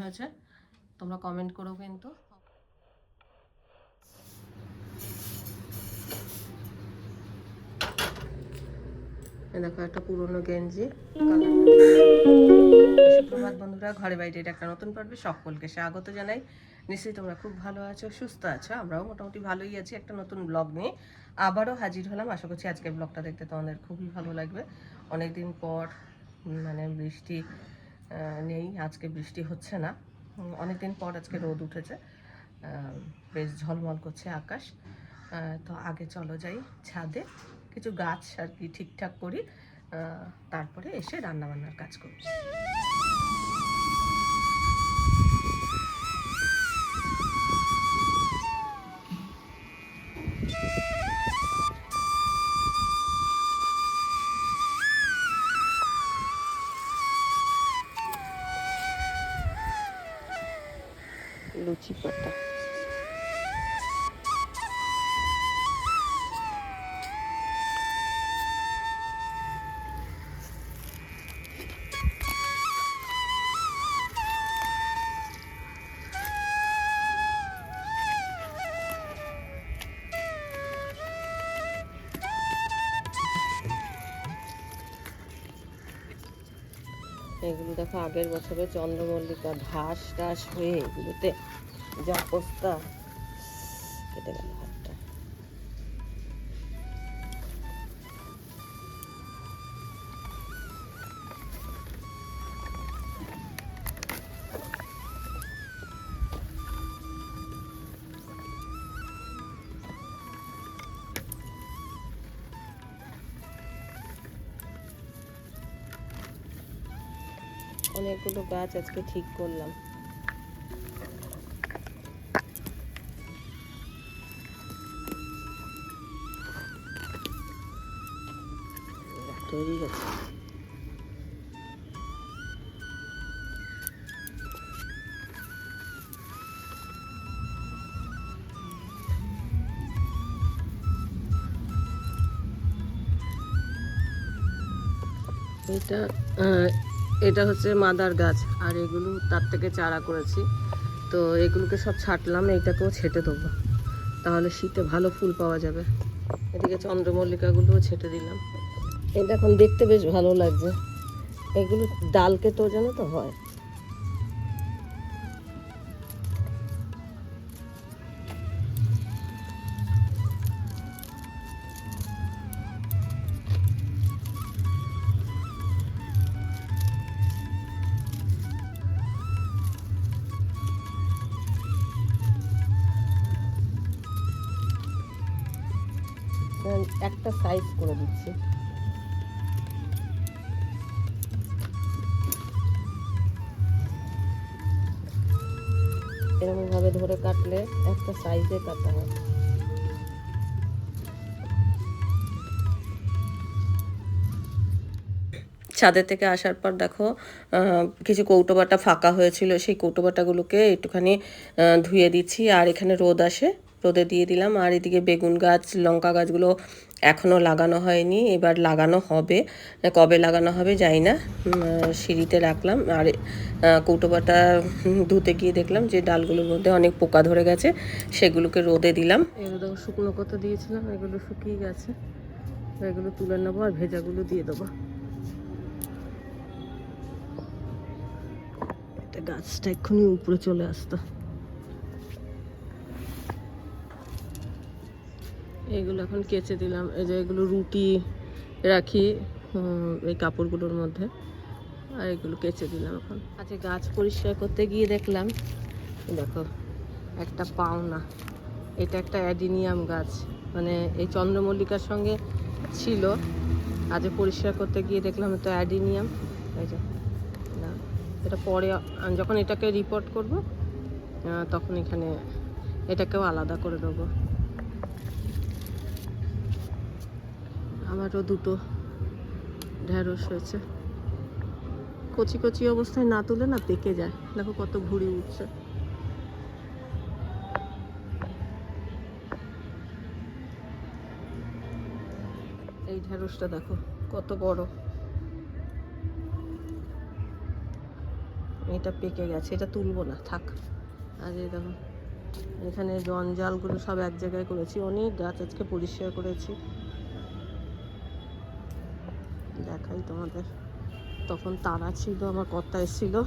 হয়েছে। তোমরা কমেন্ট করো কিন্তু। দেখো একটা পুরনো গেঞ্জি। সুপ্রভাত বন্ধুরা, ঘরে বাইরে একটা নতুন পর্বে সকলকে স্বাগত জানাই। নিশ্চয়ই তোমরা খুব ভালো আছো, সুস্থ আছো, আমরাও মোটামুটি ভালোই আছি একটা নতুন ব্লগ নিয়ে। আবারও হাজির হলাম, আশা করছি আজকের ব্লগটা দেখতে তোমাদের খুবই ভালো লাগবে। অনেকদিন পর মানে বৃষ্টি নেই, আজকে বৃষ্টি হচ্ছে না। অনেকদিন পর আজকে রোদ উঠেছে। বেশ ঝলমল করছে আকাশ। তো আগে চলো যাই ছাদে, কিছু গাছ আর কি ঠিকঠাক করি। তারপরে এসে রান্নাবান্নার কাজ করি এগুলো দেখো আগের বছরে চন্দ্রমল্লিকা ঘাস টাস হয়ে এগুলোতে যা অবস্থা কেটে গেল। অনেকগুলো গাছ আজকে ঠিক করলাম। তৈরি গেছে এটা এটা হচ্ছে মাদার গাছ, আর এগুলো তার থেকে চারা করেছি। তো এগুলোকে সব ছাটলাম, এইটাকেও ছেটে দেবো। তাহলে শীতে ভালো ফুল পাওয়া যাবে। এদিকে চন্দ্রমল্লিকাগুলোও ছেটে দিলাম। এটা এখন দেখতে বেশ ভালো লাগছে। এগুলো ডাল কেটেও যেন তো হয়। একটা সাইজ করে দিচ্ছি। এরকম ভাবে ধরে কাটলে একটা সাইজে কাটা হয়। ছাদের থেকে আসার পর দেখো কিছু কৌটোবাটা ফাঁকা হয়েছিল, সেই কৌটোবাটাগুলোকে একটুখানি ধুয়ে দিচ্ছি, আর এখানে রোদ আসে। রোদে দিয়ে দিলাম। আর এদিকে বেগুন গাছ, লঙ্কা গাছগুলো এখনও লাগানো হয়নি। এবার লাগানো হবে। কবে লাগানো হবে জানি না। সিঁড়িতে রাখলাম। আর কৌটোবাটা ধুতে গিয়ে দেখলাম যে ডালগুলোর মধ্যে অনেক পোকা ধরে গেছে। সেগুলোকে রোদে দিলাম। এগুলো শুকনো কত দিয়েছিলাম। এগুলো শুকিয়ে গেছে। এগুলো তুলে নেব আর ভেজাগুলো দিয়ে দেবো। গাছটা এক্ষুনি উপরে চলে আসতো। এগুলো এখন কেচে দিলাম। এই যে এগুলো রুটি রাখি এই কাপড়গুলোর মধ্যে। আর এগুলো কেচে দিলাম এখন। আচ্ছা গাছ পরিষ্কার করতে গিয়ে দেখলাম দেখো, একটা পাওনা। এটা একটা অ্যাডিনিয়াম গাছ। মানে এই চন্দ্রমল্লিকার সঙ্গে ছিল। আজ পরিষ্কার করতে গিয়ে দেখলাম তো অ্যাডিনিয়াম। এই যে এটা পরে যখন এটাকে রিপোর্ট করব তখন এখানে এটাকেও আলাদা করে দেবো। আমারও দুটো ঢ্যাঁড়স হয়েছে। কচি কচি অবস্থায় না তুলে না পেকে যায়। দেখো কত ঘুড়ি উঠছে। এই ঢ্যাঁড়সটা দেখো, কত বড়। এটা পেকে গেছে, এটা তুলবো না, থাক। আর এই দেখো, এখানে জঞ্জালগুলো সব এক জায়গায় করেছি, অনেক গাছ আজকে পরিষ্কার করেছি। দেখাই তোমাদের। তখন তারা ছিল, আমার কর্তা এসেছিল।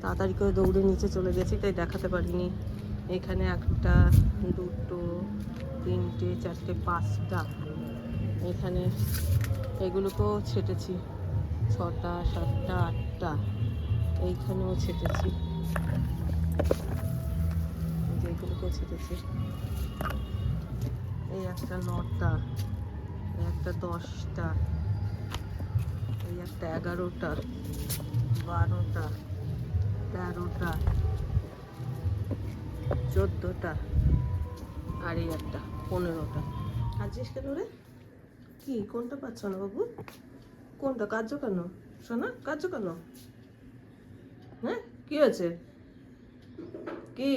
তাড়াতাড়ি করে দৌড়ে নিচে চলে গেছি, তাই দেখাতে পারিনি। এখানে একটা, দুটো, তিনটে, চারটে, পাঁচটা। এখানে এগুলোকেও ছেটেছি। ছটা, সাতটা, আটটা। এইখানেও ছেটেছি। এগুলোকেও ছেটেছি। এই একটা নটা একটা দশটা। এই একটা এগারোটা বারোটা, তেরোটা, চোদ্দোটা, আর এই একটা, পনেরোটা। কাজিস কেন রে? কি, কোনটা পাচ্ছ না বাবু? কোনটা? কার্য কেন? শোনা কার্য কেন? হ্যাঁ কি হয়েছে? কি?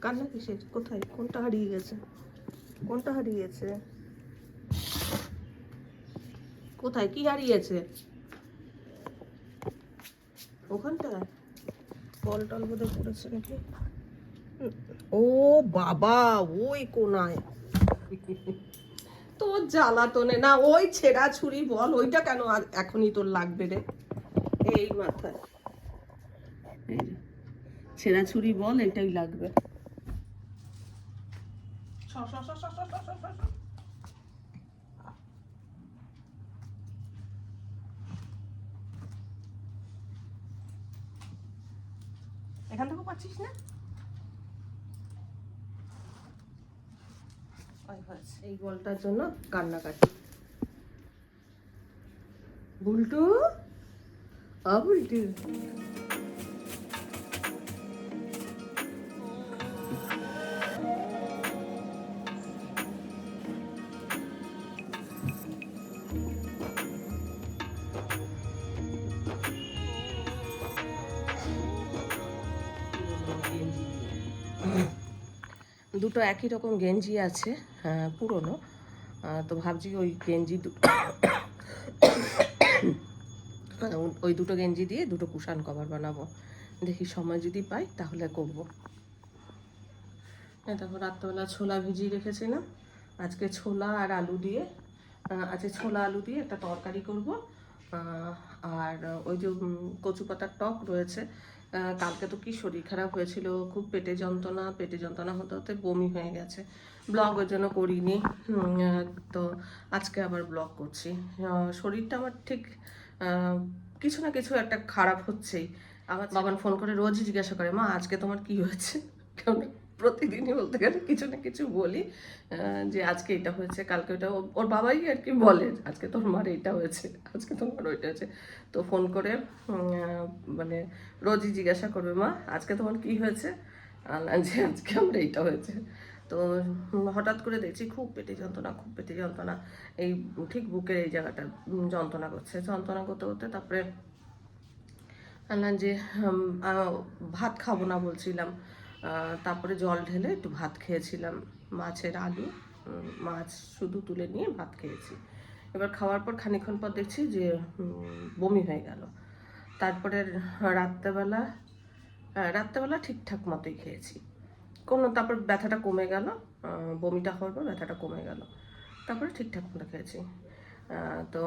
কান্না কিসের? কোথায়? কোনটা হারিয়ে গেছে? কোনটা হারিয়ে গেছে? কোথায় কি হারিয়েছে ওখানটা বল টল বোধহয় পড়েছে নাকি ও বাবা ওই কোনায় তোর জ্বালাতনে না ওই ছেঁড়া ছুরি বল ওইটা কেন আর এখনই তোর লাগবে রে এই মাথায় ছেঁড়া ছুরি বল এটাই লাগবে স, স, স, স, স, স, স, স, স। এখান থেকেও পাচ্ছিস না ওই হয়েছে। এই বলটার জন্য কান্নাকাটি। বুলটু? আ বুলটু। দুটো একই রকম গেঞ্জি আছে হ্যাঁ, পুরনো। তো ভাবছি ওই গেঞ্জি ওই দুটো গেঞ্জি দিয়ে দুটো কুশান কভার বানাবো। দেখি সময় যদি পাই তাহলে করব। দেখো রাত্রেবেলা ছোলা ভিজিয়ে রেখেছিলাম। আজকে ছোলা আর আলু দিয়ে আজকে ছোলা আলু দিয়ে একটা তরকারি করব। আর ওই যে কচু পাতার টক রয়েছে কালকে তো কি শরীর খারাপ হয়েছিল খুব পেটে যন্ত্রণা পেটে যন্ত্রণা হতে হতে বমি হয়ে গেছে। ব্লগ ওই জন্য করিনি তো আজকে আবার ব্লগ করছি। শরীরটা আমার ঠিক কিছু না কিছু একটা খারাপ হচ্ছেই। আমার বাবান ফোন করে রোজই জিজ্ঞাসা করে মা আজকে তোমার কি হয়েছে? কারণ প্রতিদিনই বলতে গেলে কিছু না কিছু বলি যে আজকে এটা হয়েছে, কালকে ওটা ওর বাবাই আর কি বলে, আজকে তোর মার এটা হয়েছে, আজকে তোর মার ওইটা হয়েছে। তো ফোন করে মানে রোজই জিজ্ঞাসা করবে, মা, আজকে তোমার কি হয়েছে? যে আজকে আমার এইটা হয়েছে। তো হঠাৎ করে দেখছি খুব পেটে যন্ত্রণা, খুব পেটে যন্ত্রণা। এই ঠিক বুকের এই জায়গাটা যন্ত্রণা করছে। যন্ত্রণা করতে করতে তারপরে আনলাম যে ভাত খাব না বলছিলাম। তারপরে জল ঢেলে একটু ভাত খেয়েছিলাম, মাছের আলু মাছ শুধু তুলে নিয়ে ভাত খেয়েছি। এবার খাওয়ার পর খানিকক্ষণ পর দেখছি যে বমি হয়ে গেল। তারপরে রাত্রেবেলা রাত্রেবেলা ঠিকঠাক মতোই খেয়েছি। কোনো, তারপর ব্যথাটা কমে গেল বমিটা হওয়ার পর ব্যথাটা কমে গেল। তারপরে ঠিকঠাক মতো খেয়েছি। তো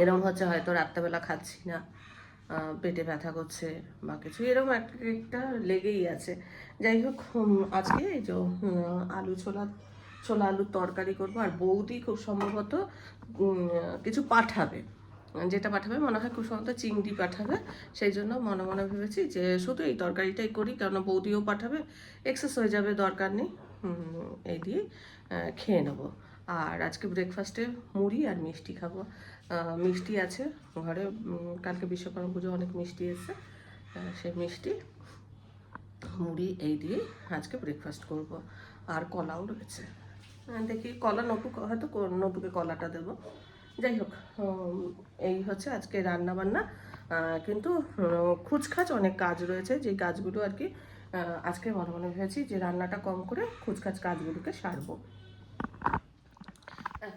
এরকম হচ্ছে হয়তো রাত্রেবেলা খাচ্ছি না। পেটে ব্যথা করছে বা কিছু, এরকম একটা একটা লেগেই আছে। যাই হোক আজকে এই যে আলু ছোলা ছোলা আলুর তরকারি করব, আর বৌদি খুব সম্ভবত কিছু পাঠাবে। যেটা পাঠাবে মনে হয় খুব সম্ভবত চিংড়ি পাঠাবে, সেই জন্য মনে মনে ভেবেছি যে শুধু এই তরকারিটাই করি কারণ বৌদিও পাঠাবে এক্সেস হয়ে যাবে দরকার নেই। এই দিয়ে খেয়ে নেব। আর আজকে ব্রেকফাস্টে মুড়ি আর মিষ্টি খাব। মিষ্টি আছে ঘরে কালকে বিশ্বকর্মা পুজো অনেক মিষ্টি এসেছে। সেই মিষ্টি, মুড়ি এই দিয়ে আজকে ব্রেকফাস্ট করব। আর কলাও রয়েছে। দেখি কলা নটু হয়তো নটুকে কলাটা দেবো। যাই হোক এই হচ্ছে আজকে রান্না বান্না কিন্তু খুচখাচ অনেক কাজ রয়েছে। যে কাজগুলো আর কি আজকে মনে মনে ভেবেছি যে রান্নাটা কম করে খুচখাচ কাজগুলোকে সারবো।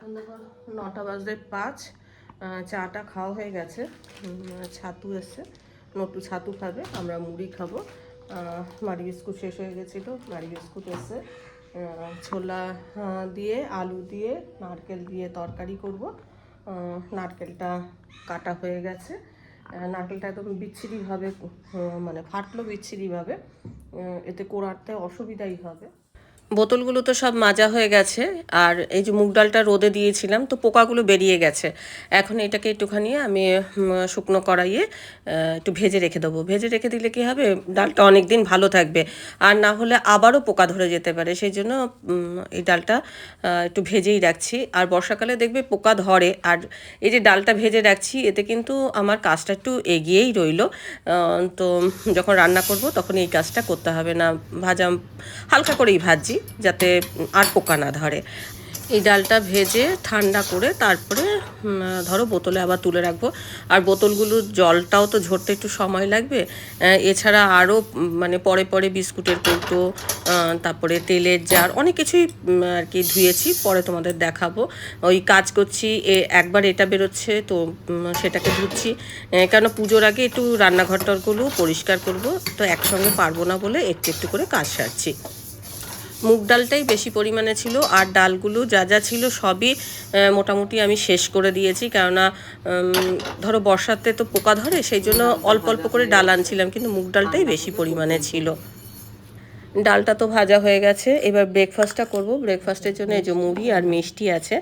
এখন দেখো নটা বাজতে পাঁচ চাটা খাওয়া হয়ে গেছে। ছাতু এসছে। নটু ছাতু খাবে আমরা মুড়ি খাব। মারি বিস্কুট শেষ হয়ে গেছিল মারি বিস্কুট আহ, ছোলা দিয়ে আলু দিয়ে নারকেল দিয়ে তরকারি করব। নারকেলটা কাটা হয়ে গেছে। নারকেলটা একদম বিচ্ছিরিভাবে মানে ফাটলো বিচ্ছিরিভাবে এতে কোড়াতে অসুবিধাই হবে। বোতলগুলো তো সব মাজা হয়ে গেছে, আর এই যে মুগ ডালটা রোদে দিয়েছিলাম, তো পোকাগুলো বেরিয়ে গেছে। এখন এটাকে একটুখানি আমি শুকনো কড়াইয়ে একটু ভেজে রেখে দেবো। ভেজে রেখে দিলে কি হবে? ডালটা অনেক দিন ভালো থাকবে। আর না হলে আবারও পোকা ধরে যেতে পারে। সেই জন্য এই ডালটা একটু ভেজেই রাখছি। আর বর্ষাকালে দেখবে পোকা ধরে। আর এই যে ডালটা ভেজে রাখছি, এতে কিন্তু আমার কাজটা একটু এগিয়েই রইল। তো যখন রান্না করব, তখন এই কাজটা করতে হবে না। ভাজা, হালকা করেই ভাজি যাতে আর পোকা না ধরে। এই ডালটা ভেজে ঠান্ডা করে তারপরে ধরো বোতলে আবার তুলে রাখব। আর বোতলগুলোর জলটাও তো ঝরতে একটু সময় লাগবে। এছাড়া আরও মানে পরে পরে বিস্কুটের কৌটো তারপরে তেলের জার, অনেক কিছুই আর কি ধুয়েছি, পরে তোমাদের দেখাবো। ওই কাজ করছি, এ, একবার এটা বেরোচ্ছে, তো সেটাকে ধুচ্ছি। কেন পুজোর আগে একটু রান্নাঘরটারগুলো পরিষ্কার করব, তো একসঙ্গে পারব না বলে একটু একটু করে কাজ সারছি। মুগ ডালটাই বেশি পরিমাণে ছিল আর ডালগুলো যা যা ছিল সবই মোটামুটি আমি শেষ করে দিয়েছি। কেননা ধরো বর্ষাতে তো পোকা ধরে, সেই জন্য অল্প অল্প করে ডাল আনছিলাম, কিন্তু মুগ ডালটাই বেশি পরিমাণে ছিল। ডালটা তো ভাজা হয়ে গেছে। এবার ব্রেকফাস্টটা করব। ব্রেকফাস্টের জন্য এই যে মুড়ি আর মিষ্টি আছে।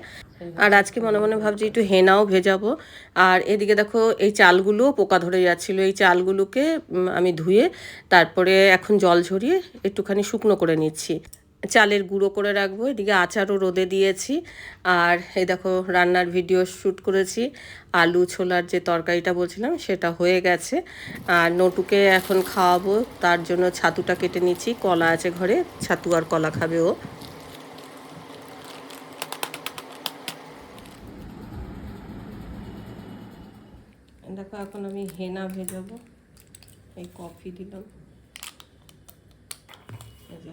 আর আজকে মনে মনে ভাবছি একটু হেনাও ভেজাবো। আর এদিকে দেখো, এই চালগুলোও পোকা ধরে যাচ্ছিল। এই চালগুলোকে আমি ধুয়ে, তারপরে এখন জল ঝরিয়ে একটুখানি শুকনো করে নিচ্ছি। চালের গুঁড়ো করে রাখব, এদিকে আচারও রোদে দিয়েছি। আর এই দেখো রান্নার ভিডিও শ্যুট করেছি। আলু ছোলার যে তরকারিটা বলছিলাম, সেটা হয়ে গেছে। আর নটুকে এখন খাওয়াবো, তার জন্য ছাতুটা কেটে নিচ্ছি, কলা আছে ঘরে, ছাতু আর কলা খাবে ও। দেখো এখন আমি হেনা ভেজাবো, এই কফি দিলাম।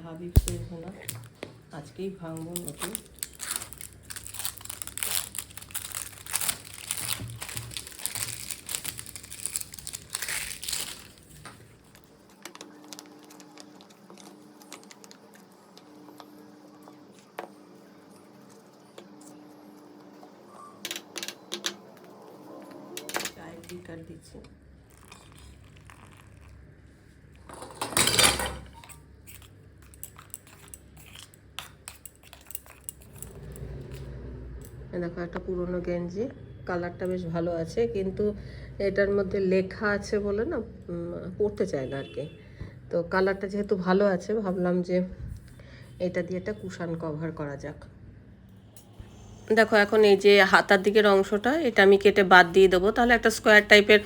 এই যে হাবিবসের হেনা আজকেই ভাঙবো নতুন। চায়ের বিকার দিচ্ছি। দেখো, একটা পুরনো গেঞ্জি। কালারটা বেশ ভালো আছে, কিন্তু এটার মধ্যে লেখা আছে বলে না পড়তে চায় না আর কি তো কালারটা যেহেতু ভালো আছে, ভাবলাম যে এটা দিয়ে একটা কুশান কভার করা যাক। দেখো, এখন এই যে হাতার দিকের অংশটা, এটা আমি কেটে বাদ দিয়ে দেবো। তাহলে একটা স্কোয়ার টাইপের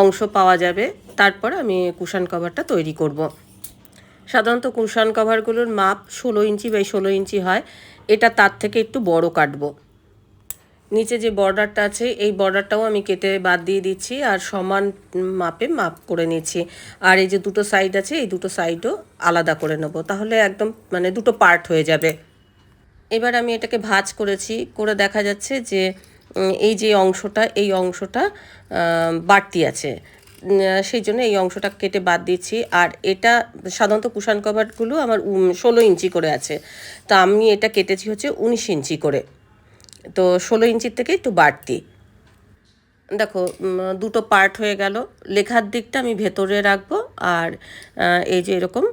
অংশ পাওয়া যাবে। তারপর আমি কুশান কভারটা তৈরি করব। সাধারণত কুশান কভারগুলোর মাপ ষোলো ইঞ্চি বাই ষোলো ইঞ্চি হয়। এটা তার থেকে একটু বড় কাটবো। নিচে যে বর্ডারটা আছে, এই বর্ডারটাও আমি কেটে বাদ দিয়ে দিচ্ছি আর সমান মাপে মাপ করে নিচ্ছি। আর এই যে দুটো সাইড আছে, এই দুটো সাইডও আলাদা করে নেব। তাহলে একদম মানে দুটো পার্ট হয়ে যাবে। এবার আমি এটাকে ভাজ করেছি, করে দেখা যাচ্ছে যে এই যে অংশটা, এই অংশটা বাড়তি আছে। সেই জন্য এই অংশটা কেটে বাদ দিচ্ছি। আর এটা সাধারণত কুশান কভারগুলো আমার ষোলো ইঞ্চি করে আছে। তা আমি এটা কেটেছি হচ্ছে উনিশ ইঞ্চি করে। তো ষোলো ইঞ্চির থেকে একটু বাড়তি। দেখো দুটো পার্ট হয়ে গেল। লেখার দিকটা আমি ভেতরে রাখব আর এই যে এরকম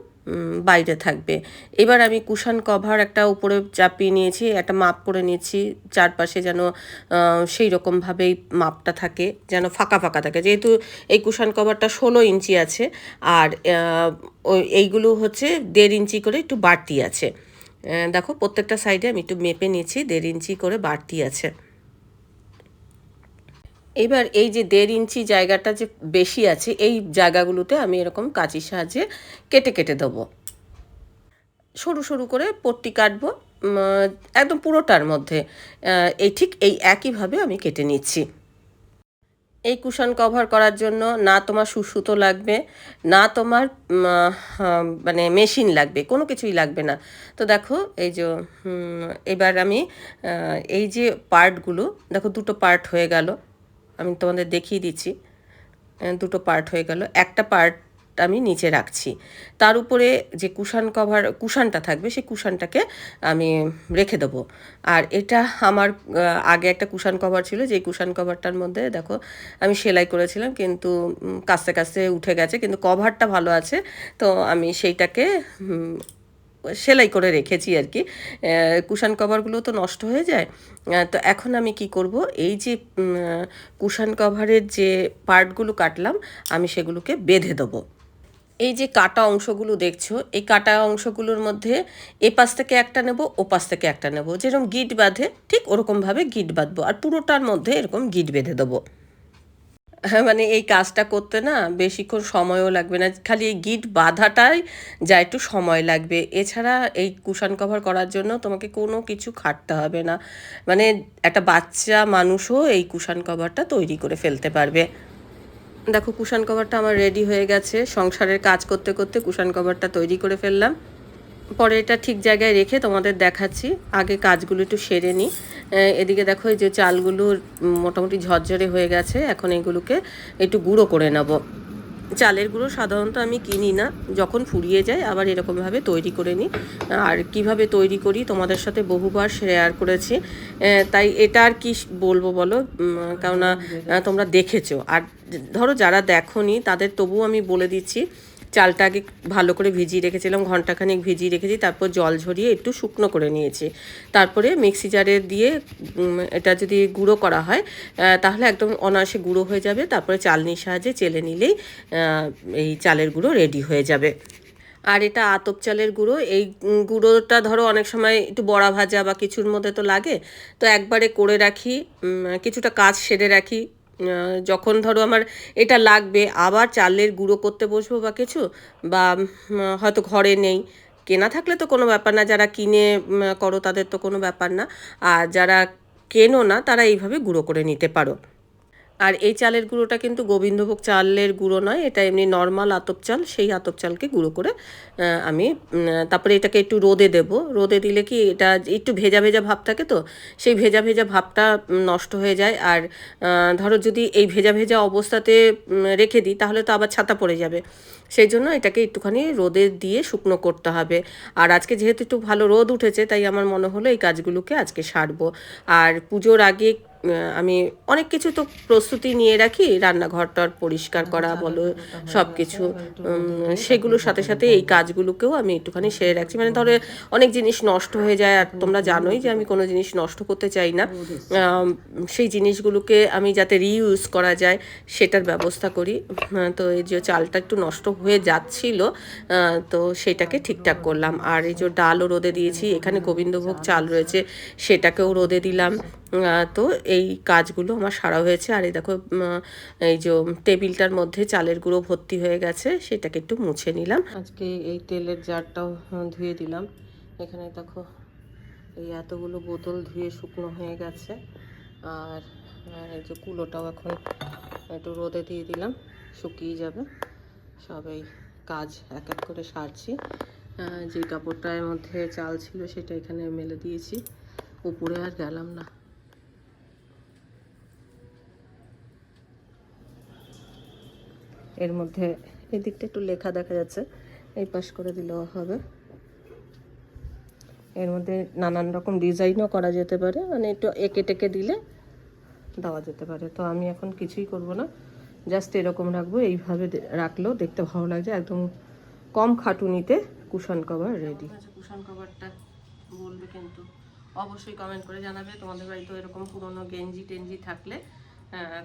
বাইরে থাকবে। এবার আমি কুশান কভার একটা উপরে চাপিয়ে নিয়েছি, একটা মাপ করে নিয়েছি, চারপাশে যেন সেই রকমভাবেই মাপটা থাকে, যেন ফাঁকা ফাঁকা থাকে। যেহেতু এই কুশান কভারটা ষোলো ইঞ্চি আছে, আর এইগুলো হচ্ছে দেড় ইঞ্চি করে একটু বাড়তি আছে। দেখো, প্রত্যেকটা সাইডে আমি একটু মেপে নিয়েছি দেড় ইঞ্চি করে বাড়তি আছে। এবার এই যে দেড় ইঞ্চি জায়গাটা যে বেশি আছে, এই জায়গাগুলোতে আমি এরকম কাঁচির সাহায্যে কেটে কেটে দেবো। সরু সরু করে পট্টি কাটবো একদম পুরোটার মধ্যে। এই ঠিক এই একইভাবে আমি কেটে নিচ্ছি। এই কুশন কভার করার জন্য না তোমার সুসুতো লাগবে, না তোমার মানে মেশিন লাগবে, কোনো কিছুই লাগবে না। তো দেখো, এই যে এবার আমি এই যে পার্টগুলো, দেখো দুটো পার্ট হয়ে গেল। আমি তোমাদের দেখিয়ে দিচ্ছি দুটো পার্ট হয়ে গেল। একটা পার্ট আমি নিচে রাখছি। তার উপরে যে কুশান কভার, কুশানটা থাকবে, সেই কুশানটাকে আমি রেখে দেবো। আর এটা আমার আগে একটা কুশান কভার ছিল, যেই কুশান কভারটার মধ্যে দেখো আমি সেলাই করেছিলাম, কিন্তু কাস্তে কাস্তে উঠে গেছে, কিন্তু কভারটা ভালো আছে, তো আমি সেইটাকে সেলাই করে রেখেছি আর কি। কুশান কভারগুলো তো নষ্ট হয়ে যায়। তো এখন আমি কি করব, এই যে কুশান কভারের যে পার্টগুলো কাটলাম, আমি সেগুলোকে বেঁধে দেবো। এই যে কাটা অংশগুলো দেখছ, এই কাটা অংশগুলোর মধ্যে এ পাশ থেকে একটা নেব ও পাশ থেকে একটা নেব। যেরকম গিট বাঁধে, ঠিক ওরকমভাবে গিট বাঁধবো। আর পুরোটার মধ্যে এরকম গিট বেঁধে দেবো। হ্যাঁ মানে এই কাজটা করতে না বেশিক্ষণ সময়ও লাগবে না। খালি এই গিট বাঁধাটাই যা একটু সময় লাগবে। এছাড়া এই কুশান কভার করার জন্য তোমাকে কোনো কিছু খাটতে হবে না। মানে একটা বাচ্চা মানুষও এই কুশান কভারটা তৈরি করে ফেলতে পারবে। দেখো, কুশান কভারটা আমার রেডি হয়ে গেছে। সংসারের কাজ করতে করতে কুশান কভারটা তৈরি করে ফেললাম। পরে এটা ঠিক জায়গায় রেখে তোমাদের দেখাচ্ছি। আগে কাজগুলো একটু সেরে নিই। এদিকে দেখো, এই যে চালগুলো মোটামুটি ঝরঝরে হয়ে গেছে। এখন এগুলোকে একটু গুঁড়ো করে নেব। চালের গুঁড়ো সাধারণত আমি কিনি না। যখন ফুরিয়ে যায়, আবার এরকমভাবে তৈরি করে নিই। আর কীভাবে তৈরি করি, তোমাদের সাথে বহুবার শেয়ার করেছি। তাই এটা আর কি বলব বলো? কেননা তোমরা দেখেছ। আর ধরো, যারা দেখো তাদের তবুও আমি বলে দিচ্ছি চালটা আগে ভালো করে ভিজিয়ে রেখেছিলাম, ঘন্টাখানেক ভিজিয়ে রেখেছি, তারপর জল ঝরিয়ে একটু শুকনো করে নিয়েছি। তারপরে মিক্সি জারে দিয়ে এটা যদি গুঁড়ো করা হয় তাহলে একদম অনায়াসে গুঁড়ো হয়ে যাবে, তারপরে চালনির সাহায্যে চেলে নিলেই এই চালের গুঁড়ো রেডি হয়ে যাবে। আর এটা আতপ চালের গুঁড়ো, এই গুঁড়োটা ধরো অনেক সময় একটু বড়া ভাজা বা কিছুর মধ্যে তো লাগে, তো একবারে করে রাখি কিছুটা কাজ সেরে রাখি যখন ধরো আমার এটা লাগবে, আবার চালের গুঁড়ো করতে বসবো বা কিছু, বা হয়তো ঘরে নেই। কেনা থাকলে তো কোনো ব্যাপার না, যারা কিনে করো তাদের তো কোনো ব্যাপার না। আর যারা কেনো না, তারা এইভাবে গুঁড়ো করে নিতে পারো। আর এই চালের গুঁড়োটা কিন্তু গোবিন্দভোগ চালের গুঁড়ো নয়, এটা এমনি নর্মাল আতপ চাল, সেই আতপ চালকে গুঁড়ো করে আমি তারপরে এটাকে একটু রোদে দেব। রোদে দিলে কি এটা একটু ভেজা ভেজা ভাব থাকে তো, সেই ভেজা ভেজা ভাবটা নষ্ট হয়ে যায়। আর ধরো যদি এই ভেজা ভেজা অবস্থাতে রেখে দিই, তাহলে তো আবার ছাতা পড়ে যাবে। সেই জন্য এটাকে একটুখানি রোদে দিয়ে শুকনো করতে হবে। আর আজকে যেহেতু একটু ভালো রোদ উঠেছে, তাই আমার মনে হলো এই কাজগুলোকে আজকে সারবো। আর পুজোর আগে আমি অনেক কিছু তো প্রস্তুতি নিয়ে রাখি রান্নাঘরটার পরিষ্কার করা বলো সব কিছু সেগুলোর সাথে সাথে এই কাজগুলোকেও আমি একটুখানি সেরে রাখছি। মানে ধরো অনেক জিনিস নষ্ট হয়ে যায় আর তোমরা জানোই যে আমি কোনো জিনিস নষ্ট করতে চাই না। সেই জিনিসগুলোকে আমি যাতে রিইউজ করা যায় সেটার ব্যবস্থা করি। তো এই যে চালটা একটু নষ্ট হয়ে যাচ্ছিল তো সেটাকে ঠিকঠাক করলাম। আর এই যে ডালও রোদে দিয়েছি এখানে গোবিন্দভোগ চাল রয়েছে সেটাকেও রোদে দিলাম। তো এই কাজগুলো আমার সারা হয়েছে। আর এই দেখো এই যে টেবিলটার মধ্যে চালের গুঁড়ো ভর্তি হয়ে গেছে, সেটাকে একটু মুছে নিলাম। আজকে এই তেলের জারটাও ধুয়ে দিলাম। এখানে দেখো, এই এতগুলো বোতল ধুয়ে শুকনো হয়ে গেছে। আর এই যে কুলোটাও এখন একটু রোদে দিয়ে দিলাম, শুকিয়ে যাবে। সব এই কাজ এক এক করে সারছি। যে কাপড়টার মধ্যে চাল ছিল, সেটা এখানে মেলে দিয়েছি। উপরে আর গেলাম না। এর মধ্যে এই দিকটা একটু লেখা দেখা যাচ্ছে। এই পাশ করে দিলেও হবে। এর মধ্যে নানান রকম ডিজাইনও করা যেতে পারে। মানে একটু এঁকে টেকে দিলে দেওয়া যেতে পারে। তো আমি এখন কিছুই করব না। জাস্ট এরকম রাখব। এইভাবে রাখলেও দেখতে ভালো লাগছে। একদম কম খাটুনিতে কুশন কভার রেডি। আচ্ছা কুশন কভারটা বলবে কিন্তু। অবশ্যই কমেন্ট করে জানাবে। তোমাদের বাড়িতে এরকম পুরনো গেঞ্জি টেঞ্জি থাকলে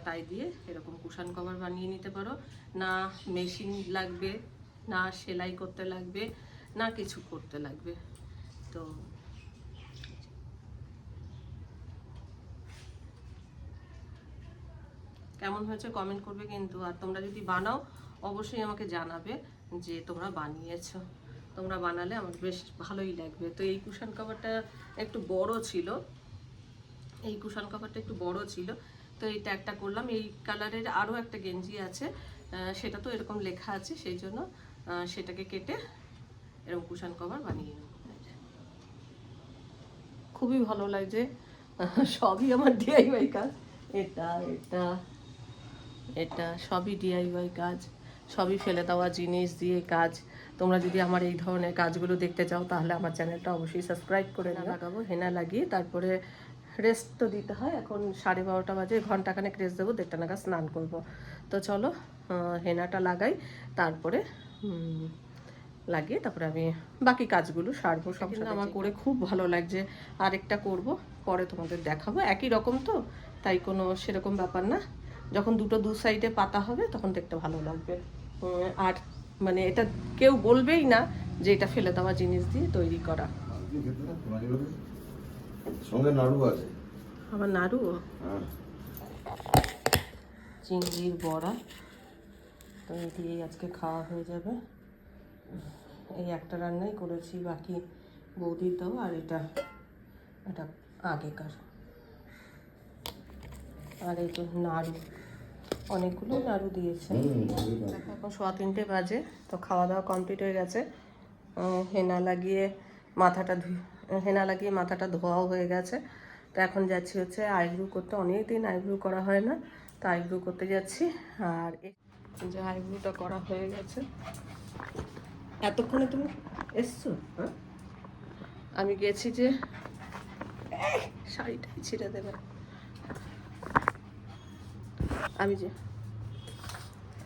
তাই দিয়ে এরকম কুশন কভার বানিয়ে নিতে পারো। না মেশিন লাগবে, না সেলাই করতে লাগবে, না কিছু করতে লাগবে। তো কেমন হয়েছে কমেন্ট করবে কিন্তু, আর তোমরা যদি বানাও, অবশ্যই আমাকে জানাবে যে তোমরা বানিয়েছো। তোমরা বানালে আমার বেশ ভালোই লাগবে। তো এই কুশন কভারটা একটু বড় ছিল। এই কুশন কভারটা একটু বড় ছিল। তো এইটা একটা করলাম। এই কালারের আরও একটা গেঞ্জি আছে সেটা তো এরকম লেখা আছে সেই জন্য সেটাকে কেটে এরকম কুশন কভার বানিয়ে নেব। খুবই ভালো লাগছে। সবই আমার ডিআইওয়াই কাজ। এটা এটা এটা সবই ডিআইওয়াই কাজ। সবই ফেলে দেওয়া জিনিস দিয়ে কাজ। তোমরা যদি আমার এই ধরনের কাজগুলো দেখতে চাও তাহলে আমার চ্যানেলটা অবশ্যই সাবস্ক্রাইব করে। লাগাবো। হেনা লাগিয়ে তারপরে রেস্ট তো দিতে হয়। এখন সাড়ে বারোটা বাজে ঘন্টাখানেক রেস্ট দেবো দেড়টা নাগাদ স্নান করব। তো চলো হেনাটা লাগাই তারপরে লাগিয়ে তারপরে আমি বাকি কাজগুলো সারবো। সব আমার করে খুব ভালো লাগছে। আরেকটা করব পরে তোমাদের দেখাবো। একই রকম তো তাই কোনো সেরকম ব্যাপার না। যখন দুটো দু সাইডে পাতা হবে তখন দেখতে ভালো লাগবে। আর মানে এটা কেউ বলবেই না যে এটা ফেলে দেওয়া জিনিস দিয়ে তৈরি করা। সঙ্গে নাড়ু আছে। আবার নাড়ু? হ্যাঁ। চিংড়ির বড়া। তো এই দিয়েই আজকে খাওয়া হয়ে যাবে। এই একটা রান্নাই করেছি বাকি বৌদির দাও আর এটা এটা আগেকার। আর এই তো নাড়ু। অনেকগুলো নাড়ু দিয়েছে। এখন সোয়া তিনটে বাজে তো খাওয়া দাওয়া কমপ্লিট হয়ে গেছে। হেনা লাগিয়ে মাথাটা ধুই হেনা লাগিয়ে মাথাটা ধোয়াও হয়ে গেছে। তো এখন যাচ্ছি হচ্ছে আইব্রু করতে। অনেক দিন আইব্রু করা হয় না, তো আইব্রু করতে যাচ্ছি। আর যে আইব্রুটা করা হয়ে গেছে। এতক্ষণে তুমি এসছো? হ্যাঁ? আমি গেছি যে শাড়িটাই ছিঁড়ে দেবে। আমি যে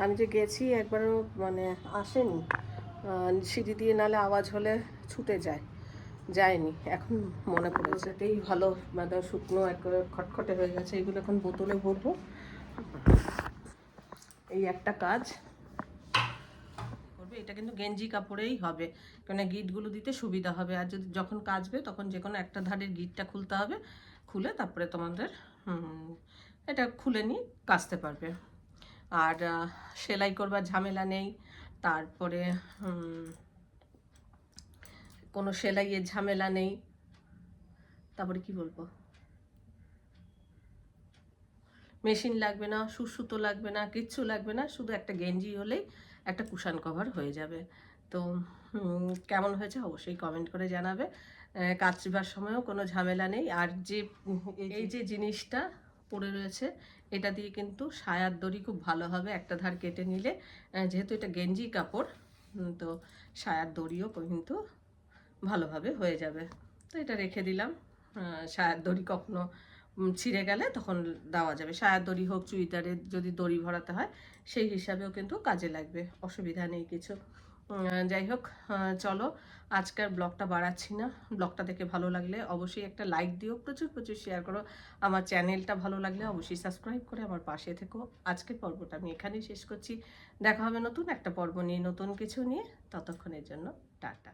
আমি যে গেছি, একবারও মানে আসেনি। সিঁড়ি দিয়ে নালে আওয়াজ হলে ছুটে যায়। যায়নি, এখন মনে পড়েছে। এটাই ভালো মানে শুকনো একবারে খটখটে হয়ে গেছে, এগুলো এখন বোতলে ভরবো। এই একটা কাজ করবে, এটা কিন্তু গেঞ্জি কাপড়েই হবে কেন গিটগুলো দিতে সুবিধা হবে। আর যদি যখন কাচবে, তখন যে কোনো একটা ধারের গিটটা খুলতে হবে, খুলে তারপরে তোমাদের এটা খুলে নিয়ে কাচতে পারবে। আর সেলাই করবার ঝামেলা নেই, তারপরে কোনো সেলাইয়ের ঝামেলা নেই। তারপরে কি বলব? মেশিন লাগবে না সুসুতো লাগবে না কিচ্ছু লাগবে না শুধু একটা গেঞ্জি হলেই একটা কুশান কভার হয়ে যাবে। তো কেমন হয়েছে অবশ্যই কমেন্ট করে জানাবে। আহ, কাচবার সময়ও কোনো ঝামেলা নেই। আর যে এই যে জিনিসটা পড়ে রয়েছে এটা দিয়ে কিন্তু সায়ার দড়ি খুব ভালো হবে একটা ধার কেটে নিলে। যেহেতু এটা গেঞ্জি কাপড় তো সায়ার দড়িও কিন্তু ভালোভাবে হয়ে যাবে। তো এটা রেখে দিলাম। সায়ার দড়ি কখনো ছিঁড়ে গেলে তখন দেওয়া যাবে। সায়ার দড়ি হোক চুড়িদারের যদি দড়ি ভরাতে হয়, সেই হিসাবেও কিন্তু কাজে লাগবে। অসুবিধা নেই কিছু। যাই হোক চলো, আজকের ব্লগটা বাড়াচ্ছি না। ব্লগটা দেখে ভালো লাগলে অবশ্যই একটা লাইক দিও, প্রচুর প্রচুর শেয়ার করো। আমার চ্যানেলটা ভালো লাগলে অবশ্যই সাবস্ক্রাইব করে আমার পাশে থেকো। আজকের পর্বটা আমি এখানেই শেষ করছি। দেখা হবে নতুন একটা পর্ব নিয়ে, নতুন কিছু নিয়ে। ততক্ষণের জন্য টাটা।